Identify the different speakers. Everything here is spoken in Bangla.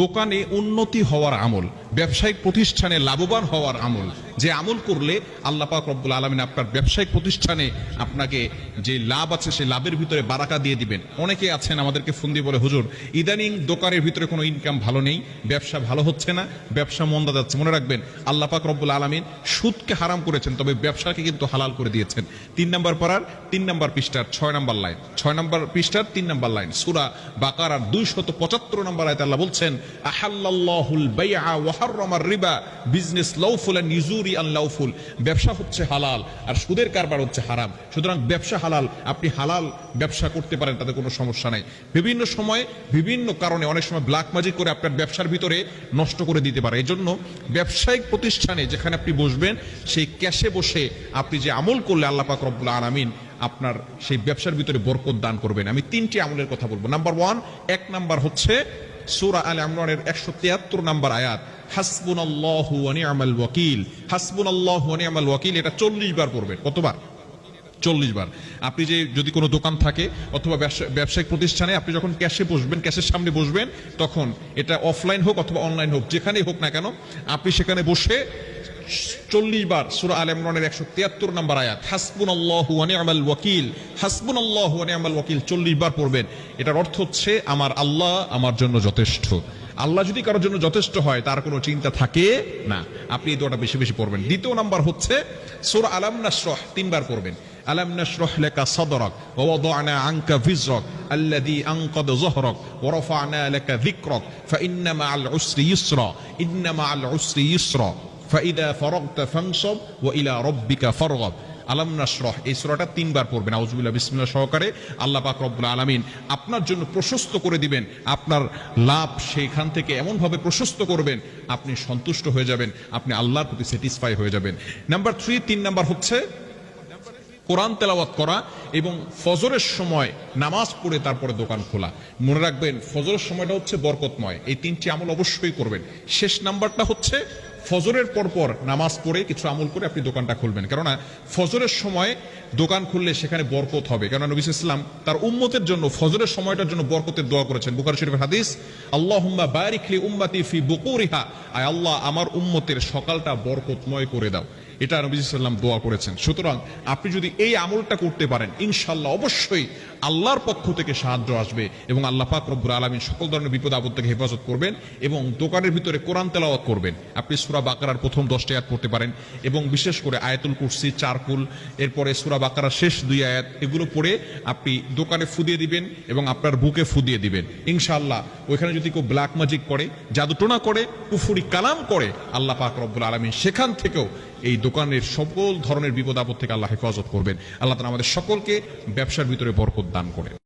Speaker 1: দোকানে উন্নতি হওয়ার আমল ব্যবসায়িক প্রতিষ্ঠানে লাভবান হওয়ার আমল। যে আমল করলে আল্লাহ পাক রব্বুল আলমিন আপনার ব্যবসায়িক প্রতিষ্ঠানে আপনাকে যে লাভ আছে সেই লাভের ভিতরে বারাকা দিয়ে দিবেন। অনেকে আছেন আমাদেরকে ফোন দিয়ে বলে, হুজুর, ইদানিং দোকানের ভিতরে কোনো ইনকাম ভালো নেই, ব্যবসা ভালো হচ্ছে না, ব্যবসা মন্দা যাচ্ছে। মনে রাখবেন, আল্লাহ পাক রব্বুল আলমিন সুদকে হারাম করেছেন, তবে ব্যবসাকে কিন্তু হালাল করে দিয়েছেন। তিন নম্বর পাড়ার, তিন নম্বর পৃষ্ঠার, ছয় নম্বর লাইন, ছয় নম্বর পৃষ্ঠার, তিন নম্বর লাইন, সুরা বাকার আর দুইশত পঁচাত্তর নম্বর আয়তে আল্লাহ বলছেন আহাল্লাহুল বাইআ ওয়া হাররামার রিবা বিজনেস এন্ড ইউজুরি আন লাউফুল ব্যবসা হচ্ছে হালাল আর সুদের কারবার হচ্ছে হারাম। সুতরাং ব্যবসা হালাল, আপনি হালাল ব্যবসা করতে পারেন, তাতে কোনো সমস্যা নাই। বিভিন্ন সময় বিভিন্ন কারণে অনেক সময় ব্ল্যাক ম্যাজিক করে আপনার ব্যবসার ভিতরে নষ্ট করে দিতে পারে। এজন্য ব্যবসায়িক প্রতিষ্ঠানে যেখানে আপনি বসবেন, সেই ক্যাশে বসে আপনি যে আমল করলে আল্লাহ পাক রব্বুল আলামিন আপনার সেই ব্যবসার ভিতরে বরকত দান করবেন। আমি তিনটি আমলের কথা বলব। নাম্বার ওয়ান এক নাম্বার হচ্ছে সূরা আল ইমরানের একশো তিয়াত্তর নাম্বার আয়াত। আমাল ওয়াকিল। এটা কতবার? আপনি যে যদি কোনো দোকান থাকে অথবা ব্যবসা- ব্যবসায়িক প্রতিষ্ঠানে আপনি যখন ক্যাশে বসবেন, ক্যাশের সামনে বসবেন, তখন এটা অফলাইন হোক অথবা অনলাইন হোক, যেখানেই হোক না কেন, আপনি সেখানে বসে চল্লিশ বার সুরা আল ইমরানের একশো তিয়াত্তর নম্বর আয়াত হাসবুন আল্লাহ আমাল ওয়াকিল হাসবুন আল্লাহ আমাল ওয়াকিল চল্লিশ বার পড়বেন। এটার অর্থ হচ্ছে, আমার আল্লাহ আমার জন্য যথেষ্ট। আল্লাহ যদি কারোর জন্য যথেষ্ট হয়, তার কোনো চিন্তা থাকে না। আপনি এই দোয়াটা বেশি বেশি পড়বেন। দ্বিতীয় নাম্বার হচ্ছে, সোর আলাম নাসরহ তিনবার পড়বেন। আলাম নাসরহ লেখা সদরক ওয়াদানা আনকা ভিজরক আল্লাদি আনকদ জহরক ওরফানা লেখা যিকরক ফাইন্নামা আল উসরি ইসরা ইন্নামা আল উসরি ইসরা। ফাইদা ফরকতা ফাংসব ও ইলা রব্বিকা ফরগব। আলাম নাসরহ এই সুরাটা তিনবার পড়বেন। আউজবিল্লা বিসমিল্লা সহকারে আল্লাহ পাক রব্বুল আলমিন আপনার জন্য প্রশস্ত করে দিবেন। আপনার লাভ সেইখান থেকে এমনভাবে প্রশস্ত করবেন, আপনি সন্তুষ্ট হয়ে যাবেন, আপনি আল্লাহর প্রতি স্যাটিসফাই হয়ে যাবেন। নাম্বার থ্রি তিন নাম্বার হচ্ছে কোরআন তেলাওয়াত করা এবং ফজরের সময় নামাজ পড়ে তারপরে দোকান খোলা। মনে রাখবেন, ফজরের সময়টা হচ্ছে বরকতময়। এই তিনটি আমল অবশ্যই করবেন। শেষ নাম্বারটা হচ্ছে ফজরের পরপর নামাজ পড়ে কিছু আমল করে আপনি দোকানটা খুলবেন। কেননা ফজরের সময় দোকান খুললে সেখানে বরকত হবে। কেননা নবী ইসলাম তার উম্মতের জন্য, ফজরের সময়টার জন্য বরকতের দোয়া করেছেন। বুকার শরীফের হাদিস আল্লাহ বারিখলি উম্মাতি ফি বকুরিহা। আয় আল্লাহ, আমার উম্মতের সকালটা বরকতময় করে দাও। এটা নবী সাল্লাম দোয়া করেছেন। সুতরাং আপনি যদি এই আমলটা করতে পারেন ইনশাল্লাহ অবশ্যই আল্লাহর পক্ষ থেকে সাহায্য আসবে এবং আল্লাহ পাক রব্বুল আলমিন সকল ধরনের বিপদ আপদ থেকে হেফাজত করবেন এবং দোকানের ভিতরে কোরআন তেলাওয়াত করবেন। আপনি সুরা বাকারার প্রথম দশটা আয়াত পড়তে পারেন এবং বিশেষ করে আয়াতুল কুরসি, চারকুল, এরপরে সুরা বাকারার শেষ দুই আয়াত এগুলো পড়ে আপনি দোকানে ফুদিয়ে দিবেন এবং আপনার বুকে ফুদিয়ে দিবেন। ইনশাল্লাহ ওইখানে যদি কেউ ব্ল্যাক ম্যাজিক করে, জাদুটোনা করে, কুফুরি কালাম করে, আল্লাহ পাক রব্বুল আলমিন সেখান থেকেও এই দোকানের সকল ধরনের বিপদ আপদ থেকে আল্লাহ হেফাজত করবেন। আল্লাহ তালা আমাদের সকলকে ব্যবসার ভিতরে বরকত দান করেন।